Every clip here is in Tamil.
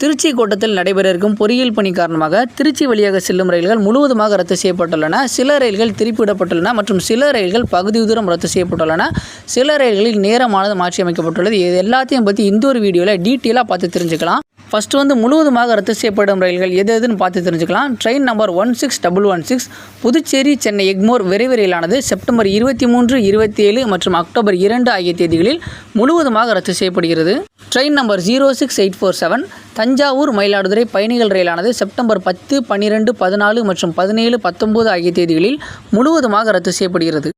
திருச்சி கோட்டத்தில் நடைபெற இருக்கும் பொறியியல் பணி காரணமாக திருச்சி வழியாக செல்லும் ரயில்கள் முழுவதுமாக ரத்து செய்யப்பட்டுள்ளன. சில ரயில்கள் திருப்பிவிடப்பட்டுள்ளன மற்றும் சில ரயில்கள் பகுதி தூரம் ரத்து செய்யப்பட்டுள்ளன. சில ரயில்களில் நேரமானது மாற்றி அமைக்கப்பட்டுள்ளது இது எல்லாத்தையும் பற்றி இந்த ஒரு வீடியோவில் டீட்டெயிலாக பார்த்து தெரிஞ்சுக்கலாம். ஃபஸ்ட்டு வந்து முழுவதுமாக ரத்து செய்யப்படும் ரயில்கள் எது எதுன்னு பார்த்து தெரிஞ்சுக்கலாம். Train number one six double one six Puducherry Chennai Egmore விரைவு ரயிலானது செப்டம்பர் இருபத்தி மூன்று இருபத்தி ஏழு மற்றும் அக்டோபர் இரண்டு ஆகிய தேதிகளில் முழுவதுமாக ரத்து செய்யப்படுகிறது. Train number zero six eight four seven Thanjavur Mayiladuthurai பயணிகள் ரயிலானது செப்டம்பர் பத்து பன்னிரெண்டு பதினாலு மற்றும் பதினேழு பத்தொம்போது ஆகிய தேதிகளில் முழுவதுமாக ரத்து செய்யப்படுகிறது.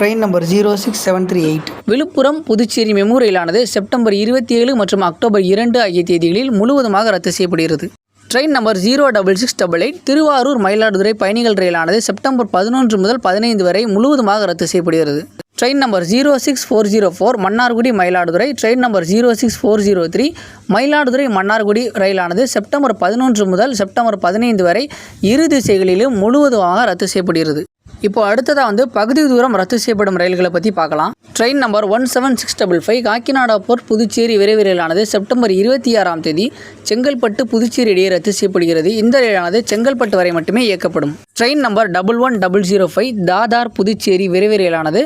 Train number zero six seven three eight Villupuram Puducherry MEMU ரயிலானது September இருபத்தி ஏழு மற்றும் அக்டோபர் இரண்டு ஆகிய தேதிகளில் முழுவதுமாக ரத்து செய்யப்படுகிறது. Train number zero double six double eight Thiruvarur Mayiladuthurai பயணிகள் ரயிலானது செப்டம்பர் பதினொன்று முதல் பதினைந்து வரை முழுவதுமாக ரத்து செய்யப்படுகிறது. Train number zero six four zero four Mannargudi Mayiladuthurai train number zero six four zero three Mayiladuthurai Mannargudi ரயிலானது September பதினொன்று முதல் செப்டம்பர் பதினைந்து வரை இரு திசைகளிலும் முழுவதுமாக ரத்து செய்யப்படுகிறது. இப்போ அடுத்ததாக வந்து பகுதி தூரம் ரத்து செய்யப்படும் ரயில்களை பற்றி பார்க்கலாம். Train number one seven six double five Kakinada port Puducherry விரைவு ரயிலானது செப்டம்பர் இருபத்தி ஆறாம் தேதி செங்கல்பட்டு புதுச்சேரி இடையே ரத்து செய்யப்படுகிறது. இந்த ரயிலானது செங்கல்பட்டு வரை மட்டுமே இயக்கப்படும். Train number double one double zero five Dadar Puducherry விரைவு ரயிலானது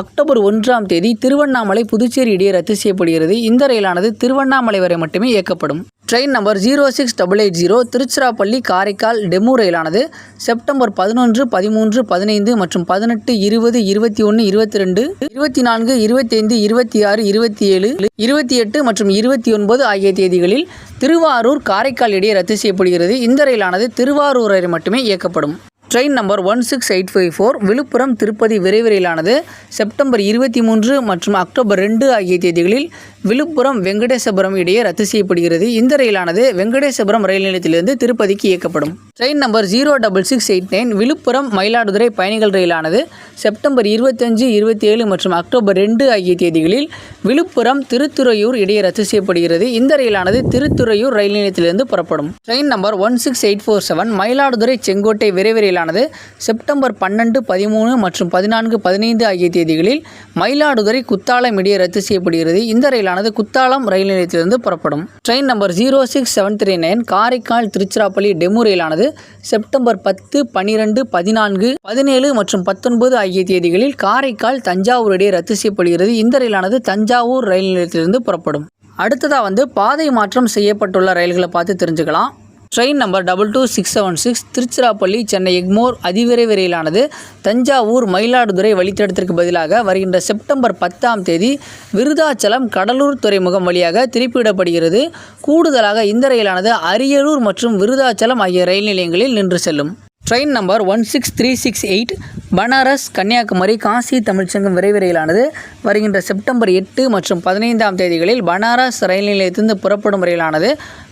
அக்டோபர் ஒன்றாம் தேதி திருவண்ணாமலை புதுச்சேரி இடையே ரத்து செய்யப்படுகிறது. இந்த ரயிலானது திருவண்ணாமலை வரை மட்டுமே இயக்கப்படும். Train number zero six double eight zero Tiruchirappalli Karaikal DEMU ரயிலானது September பதினொன்று பதிமூன்று பதினைந்து மற்றும் பதினெட்டு இருபது இருபத்தி ஒன்று இருபத்தி ரெண்டு இருபத்தி நான்கு இருபத்தைந்து இருபத்தி ஆறு இருபத்தி ஏழு இருபத்தி எட்டு மற்றும் இருபத்தி ஒன்பது ஆகிய தேதிகளில் திருவாரூர் காரைக்கால் இடையே ரத்து செய்யப்படுகிறது. இந்த ரயிலானது திருவாரூர் ரயில் மட்டுமே இயக்கப்படும். Train number one six eight five four Villupuram Tirupati விரைவு ரயிலானது செப்டம்பர் இருபத்தி மூன்று மற்றும் அக்டோபர் ரெண்டு ஆகிய தேதிகளில் விழுப்புரம் வெங்கடேசபுரம் இடையே ரத்து செய்யப்படுகிறது. இந்த ரயிலானது வெங்கடேசபுரம் ரயில் நிலையத்திலிருந்து திருப்பதிக்கு இயக்கப்படும். Train number zero double six eight nine Villupuram Mayiladuthurai பயணிகள் ரயிலானது செப்டம்பர் இருபத்தஞ்சு இருபத்தி ஏழு மற்றும் அக்டோபர் ரெண்டு ஆகிய தேதிகளில் விழுப்புரம் திருத்துறையூர் இடையே ரத்து செய்யப்படுகிறது. இந்த ரயிலானது திருத்துறையூர் ரயில் நிலையத்திலிருந்து புறப்படும். Train number one six eight four seven Mayiladuthurai Sengottai விரைவு ரயிலானது செப்டம்பர் பன்னெண்டு பதிமூணு மற்றும் பதினான்கு பதினைந்து ஆகிய தேதிகளில் மயிலாடுதுறை குத்தாலம் இடையே ரத்து செய்யப்படுகிறது. இந்த ரயிலானது குத்தாலம் ரயில் நிலையத்திலிருந்து புறப்படும். Train number zero six seven three nine Karaikal Tiruchirappalli DEMU ரயிலானது September பத்து பன்னிரெண்டு பதினான்கு பதினேழு மற்றும் பத்தொன்பது ஆகிய தேதிகளில் காரைக்கால் தஞ்சாவூர் இடையே ரத்து செய்யப்படுகிறது. இந்த ரயிலானது தஞ்சாவூர் ரயில் நிலையத்திலிருந்து புறப்படும். அடுத்ததாக வந்து பாதை மாற்றம் செய்யப்பட்டுள்ள ரயில்களை பார்த்து தெரிஞ்சுக்கலாம். Train number double two six seven six Tiruchirappalli Chennai Egmore அதிவிரைவு ரயிலானது தஞ்சாவூர் மயிலாடுதுறை வழித்தடத்திற்கு பதிலாக வருகின்ற செப்டம்பர் பத்தாம் தேதி விருதாச்சலம் கடலூர் துறைமுகம் வழியாக திருப்பிவிடப்படுகிறது. கூடுதலாக இந்த ரயிலானது அரியலூர் மற்றும் விருதாச்சலம் ஆகிய ரயில் நிலையங்களில் நின்று செல்லும். Train number one six three six eight Banaras Kanyakumari Kashi Tamil Sangam விரைவிரையிலானது. வருகின்ற செப்டம்பர் எட்டு மற்றும் பதினைந்தாம் தேதிகளில் பனாரஸ் ரயில் நிலையத்திலிருந்து புறப்படும் ரயிலானது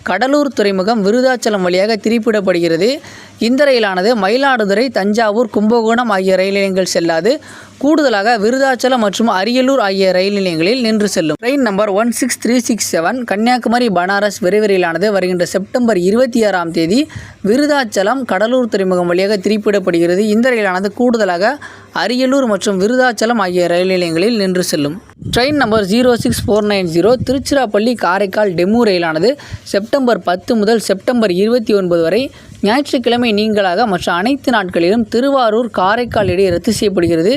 கடலூர் துறைமுகம் விருதாச்சலம் வழியாக திருப்பிடப்படுகிறது. இந்த ரயிலானது மயிலாடுதுறை தஞ்சாவூர் கும்பகோணம் ஆகிய ரயில் நிலையங்கள் செல்லாது. கூடுதலாக விருதாச்சலம் மற்றும் அரியலூர் ஆகிய ரயில் நிலையங்களில் நின்று செல்லும். Train number one six three six seven Kanyakumari Banaras விரைவிரையிலானது வருகின்ற செப்டம்பர் இருபத்தி ஆறாம் தேதி விருதாச்சலம் கடலூர் துறைமுகம் வழியாக திருப்பிடப்படுகிறது. இந்த ரயிலானது கூடுதலாக அரியலூர் மற்றும் விருதாச்சலம் ஆகிய ரயில் நிலையங்களில் நின்று செல்லும். Train number zero six four nine zero Tiruchirappalli Karaikal DEMU ரயிலானது September பத்து முதல் செப்டம்பர் இருபத்தி ஒன்பது வரை ஞாயிற்றுக்கிழமை நீங்களாக மற்ற அனைத்து நாட்களிலும் திருவாரூர் காரைக்கால் இடையே ரத்து செய்யப்படுகிறது.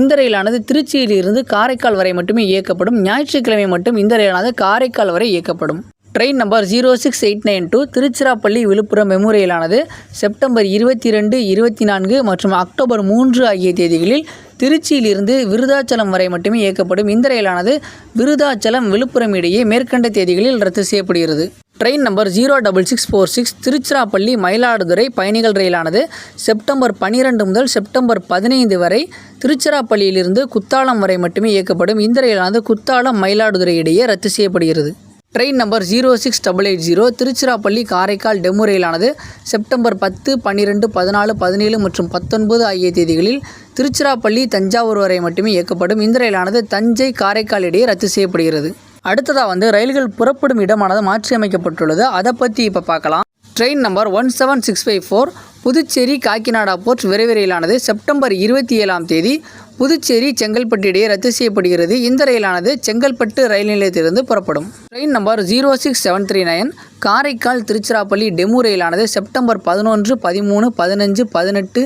இந்த ரயிலானது திருச்சியிலிருந்து காரைக்கால் வரை மட்டுமே இயக்கப்படும். ஞாயிற்றுக்கிழமை மட்டும் இந்த ரயிலானது காரைக்கால் வரை இயக்கப்படும். Train number zero six eight nine two Tiruchirappalli Villupuram மெமோரியலானது. September இருபத்தி ரெண்டு இருபத்தி நான்கு மற்றும் அக்டோபர் மூன்று ஆகிய தேதிகளில் திருச்சியிலிருந்து விருதாச்சலம் வரை மட்டுமே இயக்கப்படும் இந்த ரயிலானது விருதாச்சலம் விழுப்புரம் இடையே மேற்கண்ட தேதிகளில் ரத்து செய்யப்படுகிறது. Train number zero double six four six Tiruchirappalli Mayiladuthurai பயணிகள் ரயிலானது செப்டம்பர் பன்னிரெண்டு முதல் செப்டம்பர் பதினைந்து வரை திருச்சிராப்பள்ளியிலிருந்து குத்தாலம் வரை மட்டுமே இயக்கப்படும். இந்த ரயிலானது குத்தாலம் மயிலாடுதுறை இடையே ரத்து செய்யப்படுகிறது. Train number zero six double eight zero Tiruchirappalli Karaikal DEMU ரயிலானது September பத்து பன்னிரெண்டு பதினாலு பதினேழு மற்றும் பத்தொன்பது ஆகிய தேதிகளில் திருச்சிராப்பள்ளி தஞ்சாவூர் வரை மட்டுமே இயக்கப்படும். இந்த ரயிலானது தஞ்சை காரைக்கால் இடையே ரத்து செய்யப்படுகிறது. அடுத்ததாக வந்து ரயில்கள் புறப்படும் இடமானது மாற்றியமைக்கப்பட்டுள்ளது. அதை பற்றி இப்போ பார்க்கலாம் train number one seven six five four Puducherry Kakinada port விரைவு ரயிலானது செப்டம்பர் இருபத்தி ஏழாம் தேதி புதுச்சேரி செங்கல்பட்டு இடையே ரத்து செய்யப்படுகிறது. இந்த ரயிலானது செங்கல்பட்டு ரயில் நிலையத்திலிருந்து புறப்படும். Train number zero six seven three nine Karaikal Tiruchirappalli DEMU ரயிலானது September பதினொன்று பதிமூணு பதினஞ்சு பதினெட்டு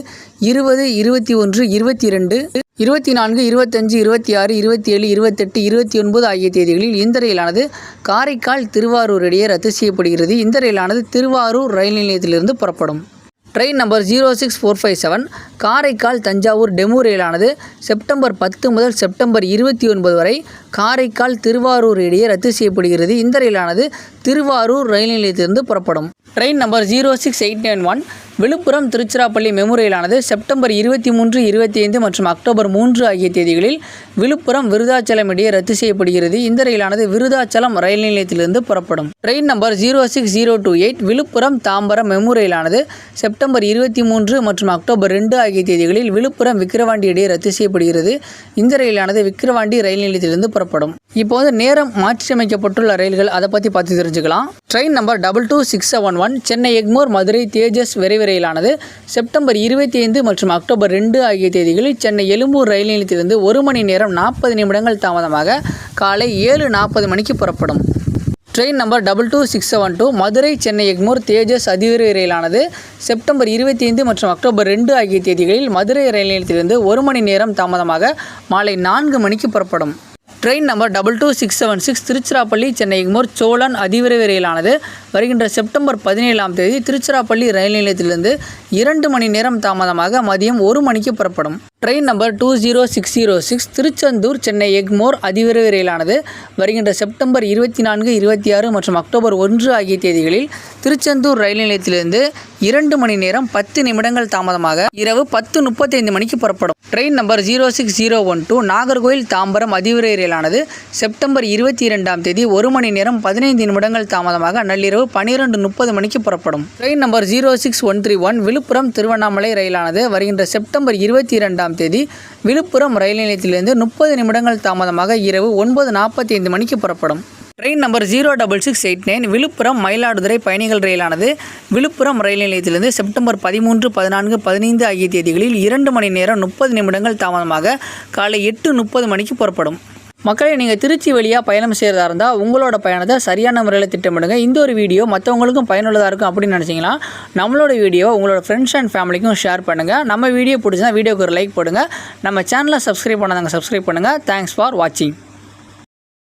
இருபது இருபத்தி ஒன்று இருபத்தி ரெண்டு இருபத்தி நான்கு இருபத்தஞ்சு இருபத்தி ஆறு இருபத்தி ஏழு இருபத்தெட்டு இருபத்தி ஒன்பது ஆகிய தேதிகளில் இந்த ரயிலானது காரைக்கால் திருவாரூர் இடையே ரத்து செய்யப்படுகிறது. இந்த ரயிலானது திருவாரூர் ரயில் நிலையத்திலிருந்து புறப்படும். Train number zero six four five seven. Karaikal Thanjavur DEMU ரயிலானது September பத்து முதல் செப்டம்பர் இருபத்தி ஒன்பது வரை காரைக்கால் திருவாரூர் இடையே ரத்து செய்யப்படுகிறது. இந்த ரயிலானது திருவாரூர் ரயில் நிலையத்திலிருந்து புறப்படும். Train number zero six eight nine one. Villupuram Tiruchirappalli மெமோரியலானது September இருபத்தி மூன்று இருபத்தி ஐந்து மற்றும் அக்டோபர் மூன்று ஆகிய தேதிகளில் விழுப்புரம் விருதாச்சலம் இடையே ரத்து செய்யப்படுகிறது. இந்த ரயிலானது விருதாச்சலம் ரயில் நிலையத்திலிருந்து புறப்படும். Train number zero six zero two eight Villupuram Tambaram மெமோரியலானது September இருபத்தி மூன்று மற்றும் அக்டோபர் ரெண்டு ஆகிய தேதிகளில் விழுப்புரம் விக்கிரவாண்டி இடையே ரத்து செய்யப்படுகிறது. இந்த ரயிலானது விக்கிரவாண்டி ரயில் நிலையத்திலிருந்து புறப்படும். இப்போது நேரம் மாற்றியமைக்கப்பட்டுள்ள ரயில்கள் அதை பற்றி பார்த்து தெரிஞ்சுக்கலாம். Train number double two six seven one Chennai Egmore Madurai Tejas விரைவு சிறையிலானது செப்டம்பர் இருபத்தி ஐந்து மற்றும் அக்டோபர் ரெண்டு ஆகிய தேதிகளில் சென்னை எழும்பூர் ரயில் நிலையத்திலிருந்து ஒரு மணி நேரம் நாற்பது நிமிடங்கள் தாமதமாக காலை ஏழு நாற்பது மணிக்கு புறப்படும். Train number double two six seven two Madurai Chennai Egmore Tejas அதிவிரைவு ரயிலானது. செப்டம்பர் இருபத்தி ஐந்து மற்றும் அக்டோபர் ரெண்டு ஆகிய தேதிகளில் மதுரை ரயில் நிலையத்திலிருந்து ஒரு மணி நேரம் தாமதமாக மாலை நான்கு மணிக்கு புறப்படும். Train number double two six seven six Tiruchirappalli Chennai Egmore Cholan அதிவிரைவு ரயிலானது. வருகின்ற செப்டம்பர் பதினேழாம் தேதி திருச்சிராப்பள்ளி ரயில் நிலையத்திலிருந்து இரண்டு மணி நேரம் தாமதமாக மதியம் ஒரு மணிக்கு புறப்படும். Train number two zero six zero six Tiruchendur Chennai Egmore அதிவிரைவு ரயிலானது வருகின்ற செப்டம்பர் இருபத்தி நான்கு இருபத்தி ஆறு மற்றும் அக்டோபர் ஒன்று ஆகிய தேதிகளில் திருச்செந்தூர் ரயில் நிலையத்திலிருந்து இரண்டு மணி நேரம் பத்து நிமிடங்கள் தாமதமாக இரவு பத்து முப்பத்தைந்து மணிக்கு புறப்படும். Train number zero six zero one two Nagercoil Tambaram அதிவிரை ரயிலானது செப்டம்பர் இருபத்தி இரண்டாம் தேதி ஒரு மணி நேரம் பதினைந்து நிமிடங்கள் தாமதமாக நள்ளிரவு பன்னிரெண்டு முப்பது மணிக்கு புறப்படும். Train number zero six one three one Villupuram Tiruvannamalai ரயிலானது வருகின்ற செப்டம்பர் இருபத்தி இரண்டாம் தேதி விழுப்புரம் ரயில் நிலையத்திலிருந்து முப்பது நிமிடங்கள் தாமதமாக இரவு ஒன்பது நாற்பத்தி ஐந்து மணிக்கு புறப்படும். Train number zero double six eight nine Villupuram Mayiladuthurai பயணிகள் ரயிலானது விழுப்புரம் ரயில் நிலையத்திலிருந்து செப்டம்பர் பதிமூன்று பதினான்கு பதினைந்து ஆகிய தேதிகளில் இரண்டு மணி நேரம் முப்பது நிமிடங்கள் தாமதமாக காலை எட்டு முப்பது மணிக்கு புறப்படும். மக்களை நீங்கள் திருச்சி வழியாக பயணம் செய்கிறதா இருந்தால் உங்களோட பயணத்தை சரியான முறையில் திட்டமிடுங்க. இந்த ஒரு வீடியோ மற்றவங்களுக்கும் பயனுள்ளதாக இருக்கும் அப்படின்னு நினச்சிங்கன்னா நம்மளோட வீடியோ உங்களோட ஃப்ரெண்ட்ஸ் அண்ட் ஃபேமிலிக்கும் ஷேர் பண்ணுங்கள் நம்ம வீடியோ பிடிச்சா வீடியோக்கு ஒரு லைக் போடுங்க. நம்ம சேனலை சப்ஸ்கிரைப் பண்ணாதாங்க சப்ஸ்கிரைப் பண்ணுங்கள் தேங்க்ஸ் ஃபார் வாட்சிங்